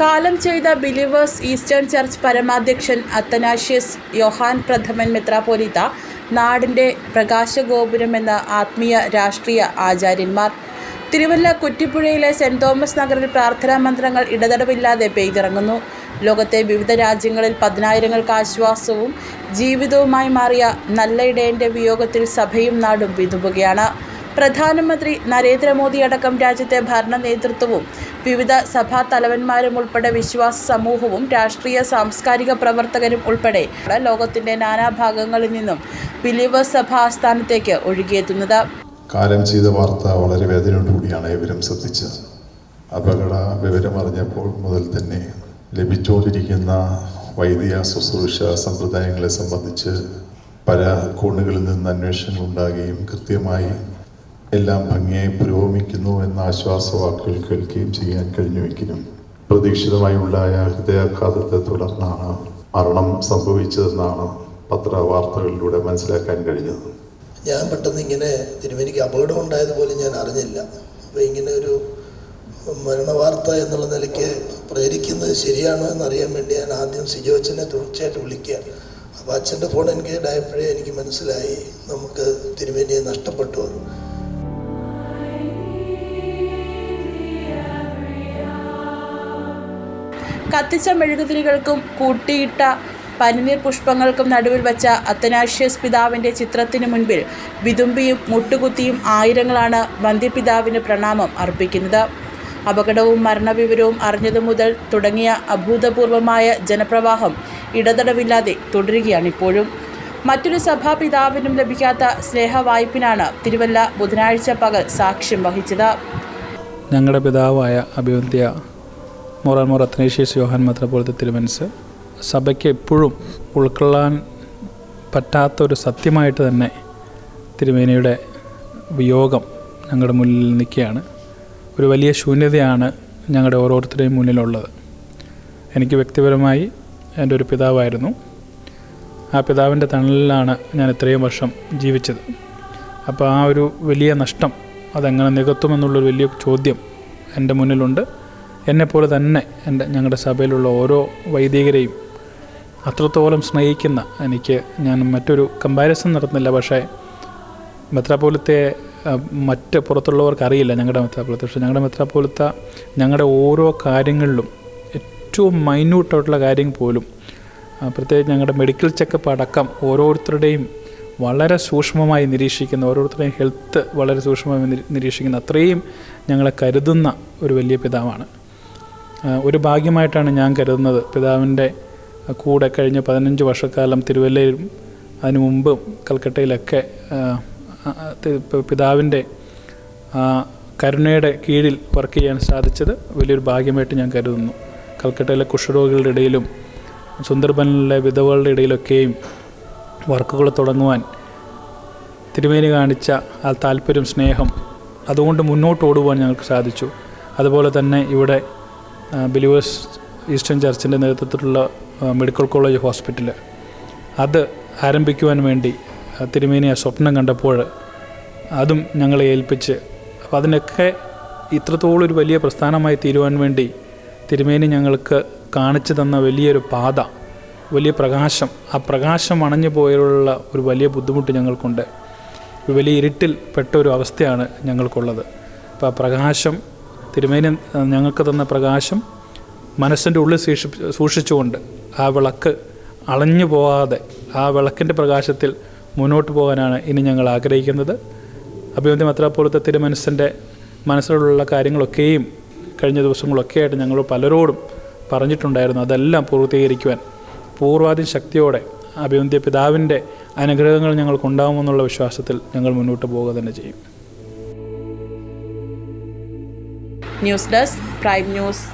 കാലം ചെയ്ത believers eastern church പരമാധ്യക്ഷൻ അത്തനാഷ്യസ് യോഹാൻ പ്രഥമൻ മെത്രാപ്പോലിത്ത നാടിന്റെ പ്രകാശഗോപുരം എന്ന ആത്മീയ രാഷ്ട്രീയ ആചാര്യന്മാർ. തിരുവല്ല കുറ്റിപ്പുഴയിലെ സെന്റ് തോമസ് നഗറിൽ പ്രാർത്ഥനാ മന്ത്രങ്ങൾ ഇടതടവില്ലാതെ പെയ്തിറങ്ങുന്നു. ലോകത്തെ വിവിധ രാജ്യങ്ങളിൽ പതിനായിരങ്ങൾക്ക് ആശ്വാസവും ജീവിതവുമായി മാറിയ നല്ല ഇടയന്റെ വിയോഗത്തിൽ സഭയും നാടും വിതുമ്പുകയാണ്. പ്രധാനമന്ത്രി നരേന്ദ്രമോദി അടക്കം രാജ്യത്തെ ഭരണ നേതൃത്വവും വിവിധ സഭാ തലവന്മാരും ഉൾപ്പെടെ വിശ്വാസ സമൂഹവും രാഷ്ട്രീയ സാംസ്കാരിക പ്രവർത്തകരും ഉൾപ്പെടെ ലോകത്തിന്റെ നാനാഭാഗങ്ങളിൽ നിന്നും ബിലീവേഴ്സ് സഭ ആസ്ഥാനത്തേക്ക് ഒഴുകിയെത്തുന്നത്. കാലം ചെയ്ത വാർത്ത വളരെ വേദനയോടുകൂടിയാണ് ഇവരും ശ്രദ്ധിച്ചത്. അപകട വിവരം അറിഞ്ഞപ്പോൾ മുതൽ തന്നെ ലഭിച്ചുകൊണ്ടിരിക്കുന്ന വൈദിക ശുശ്രൂഷ സമ്പ്രദായങ്ങളെ സംബന്ധിച്ച് പല കോണുകളിൽ നിന്ന് അന്വേഷണങ്ങൾ ഉണ്ടാകുകയും കൃത്യമായി എല്ലാം ഭംഗിയായി പുരോഗമിക്കുന്നു എന്ന ആശ്വാസവാക്കുകൾ കേൾക്കുകയും ചെയ്യാൻ കഴിഞ്ഞുവെങ്കിലും പ്രതീക്ഷിതമായി ഉണ്ടായ ഹൃദയാഘാതത്തെ തുടർന്നാണ് മരണം സംഭവിച്ചതെന്നാണ് പത്രവാർത്തകളിലൂടെ മനസ്സിലാക്കാൻ കഴിഞ്ഞത്. ഞാൻ പെട്ടെന്ന് ഇങ്ങനെ തിരുമേനിക്ക് അപകടം ഉണ്ടായതുപോലെ ഞാൻ അറിഞ്ഞില്ല. അപ്പോൾ ഇങ്ങനെ ഒരു മരണവാർത്ത എന്നുള്ള നിലയ്ക്ക് പ്രേരിക്കുന്നത് ശരിയാണോ എന്നറിയാൻ വേണ്ടി ഞാൻ ആദ്യം സിജോച്ചനെ തുടർച്ചയായിട്ട് വിളിക്കുകയാണ്. അപ്പോൾ അച്ഛന്റെ ഫോൺ എനിക്ക് ആയപ്പോഴേ എനിക്ക് മനസ്സിലായി നമുക്ക് തിരുമേനിയെ നഷ്ടപ്പെട്ടു കത്തിച്ച മെഴുകുതിരികൾക്കും കൂട്ടിയിട്ട പനിനീർ പുഷ്പങ്ങൾക്കും നടുവിൽ വച്ച അത്തനാഷ്യസ് പിതാവിന്റെ ചിത്രത്തിന് മുൻപിൽ വിതുമ്പിയും മുട്ടുകുത്തിയും ആയിരങ്ങളാണ് വന്ധ്യപിതാവിന് പ്രണാമം അർപ്പിക്കുന്നത്. അപകടവും മരണവിവരവും അറിഞ്ഞതു മുതൽ തുടങ്ങിയ അഭൂതപൂർവമായ ജനപ്രവാഹം ഇടതടവില്ലാതെ തുടരുകയാണിപ്പോഴും മറ്റൊരു സഭാപിതാവിനും ലഭിക്കാത്ത സ്നേഹവായ്പിനാണ് തിരുവല്ല ബുധനാഴ്ച പകൽ സാക്ഷ്യം വഹിച്ചത്. ഞങ്ങളുടെ പിതാവായ അഭിവന്ധ്യ മൊറാൻമോർ അത്നേഷ്യസ് യോഹാൻ മെത്രാപ്പോലത്തെ തിരുമനസ് സഭയ്ക്ക് എപ്പോഴും ഉൾക്കൊള്ളാൻ പറ്റാത്ത ഒരു സത്യമായിട്ട് തന്നെ തിരുമേനിയുടെ വിയോഗം ഞങ്ങളുടെ മുന്നിൽ നിൽക്കുകയാണ്. ഒരു വലിയ ശൂന്യതയാണ് ഞങ്ങളുടെ ഓരോരുത്തരുടെയും മുന്നിലുള്ളത്. എനിക്ക് വ്യക്തിപരമായി എന്റെ ഒരു പിതാവായിരുന്നു. ആ പിതാവിന്റെ തണലിലാണ് ഞാൻ ഇത്രയും വർഷം ജീവിച്ചത്. അപ്പോൾ ആ ഒരു വലിയ നഷ്ടം അതെങ്ങനെ നികത്തുമെന്നുള്ളൊരു വലിയ ചോദ്യം എന്റെ മുന്നിലുണ്ട്. എന്നെപ്പോലെ തന്നെ എന്റെ ഞങ്ങളുടെ സഭയിലുള്ള ഓരോ വൈദികരെയും അത്രത്തോളം സ്നേഹിക്കുന്ന എനിക്ക് ഞാൻ മറ്റൊരു കമ്പാരിസൺ നടത്തുന്നില്ല. പക്ഷേ മെത്രാപോലത്തെ മറ്റ് പുറത്തുള്ളവർക്ക് അറിയില്ല ഞങ്ങളുടെ മെത്രാപോലത്തെ പക്ഷേ ഞങ്ങളുടെ മെത്രാപോലത്ത ഞങ്ങളുടെ ഓരോ കാര്യങ്ങളിലും ഏറ്റവും മൈന്യൂട്ടായിട്ടുള്ള കാര്യം പോലും പ്രത്യേകിച്ച് ഞങ്ങളുടെ മെഡിക്കൽ ചെക്കപ്പ് അടക്കം ഓരോരുത്തരുടെയും വളരെ സൂക്ഷ്മമായി നിരീക്ഷിക്കുന്ന ഓരോരുത്തരുടെയും ഹെൽത്ത് വളരെ സൂക്ഷ്മമായി നിരീ- നിരീക്ഷിക്കുന്ന അത്രയും ഞങ്ങളെ കരുതുന്ന ഒരു വലിയ പിതാവാണ്. ഒരു ഭാഗ്യമായിട്ടാണ് ഞാൻ കരുതുന്നത്. പിതാവിന്റെ കൂടെ കഴിഞ്ഞ പതിനഞ്ച് വർഷക്കാലം തിരുവല്ലയിലും അതിനു മുമ്പും കൽക്കട്ടയിലൊക്കെ പിതാവിന്റെ കരുണയുടെ കീഴിൽ വർക്ക് ചെയ്യാൻ സാധിച്ചത് വലിയൊരു ഭാഗ്യമായിട്ട് ഞാൻ കരുതുന്നു. കൽക്കട്ടയിലെ കുഷ്ഠരോഗികളുടെ ഇടയിലും സുന്ദർബനിലെ വിധവകളുടെ ഇടയിലൊക്കെയും വർക്കുകൾ തുടങ്ങുവാൻ തിരുമേനി കാണിച്ച ആ താല്പര്യം സ്നേഹം അതുകൊണ്ട് മുന്നോട്ട് ഓടുവാൻ ഞങ്ങൾക്ക് സാധിച്ചു. അതുപോലെ തന്നെ ഇവിടെ ബിലീവേഴ്സ് ഈസ്റ്റേൺ ചർച്ചിന്റെ നേതൃത്വത്തിലുള്ള മെഡിക്കൽ കോളേജ് ഹോസ്പിറ്റൽ അത് ആരംഭിക്കുവാൻ വേണ്ടി ആ, തിരുമേനി ആ സ്വപ്നം കണ്ടപ്പോൾ അതും ഞങ്ങളെ ഏൽപ്പിച്ച് അപ്പോൾ അതിനൊക്കെ ഇത്രത്തോളം ഒരു വലിയ പ്രസ്ഥാനമായി തീരുവാൻ വേണ്ടി തിരുമേനി ഞങ്ങൾക്ക് കാണിച്ചു തന്ന വലിയൊരു പാത വലിയ പ്രകാശം ആ പ്രകാശം അണഞ്ഞു പോയുള്ള ഒരു വലിയ ബുദ്ധിമുട്ട് ഞങ്ങൾക്കുണ്ട്. വലിയ ഇരുട്ടിൽ പെട്ട ഒരു അവസ്ഥയാണ് ഞങ്ങൾക്കുള്ളത്. അപ്പോൾ ആ പ്രകാശം തിരുമേനി ഞങ്ങൾക്ക് തന്ന പ്രകാശം മനസ്സിന്റെ ഉള്ളിൽ സൂക്ഷി സൂക്ഷിച്ചുകൊണ്ട് ആ വിളക്ക് അളഞ്ഞു പോകാതെ ആ വിളക്കിന്റെ പ്രകാശത്തിൽ മുന്നോട്ട് പോകാനാണ് ഇനി ഞങ്ങൾ ആഗ്രഹിക്കുന്നത്. അഭിവന്തി മത്രാപോലത്തെ തിരുമനസ്സിന്റെ മനസ്സിലുള്ള കാര്യങ്ങളൊക്കെയും കഴിഞ്ഞ ദിവസങ്ങളൊക്കെ ആയിട്ട് ഞങ്ങൾ പലരോടും പറഞ്ഞിട്ടുണ്ടായിരുന്നു. അതെല്ലാം പൂർത്തീകരിക്കുവാൻ പൂർവാധി ശക്തിയോടെ അഭിമന്യ പിതാവിന്റെ അനുഗ്രഹങ്ങൾ ഞങ്ങൾക്കുണ്ടാകുമെന്നുള്ള വിശ്വാസത്തിൽ ഞങ്ങൾ മുന്നോട്ട് പോവുക തന്നെ ചെയ്യും. News desk prime news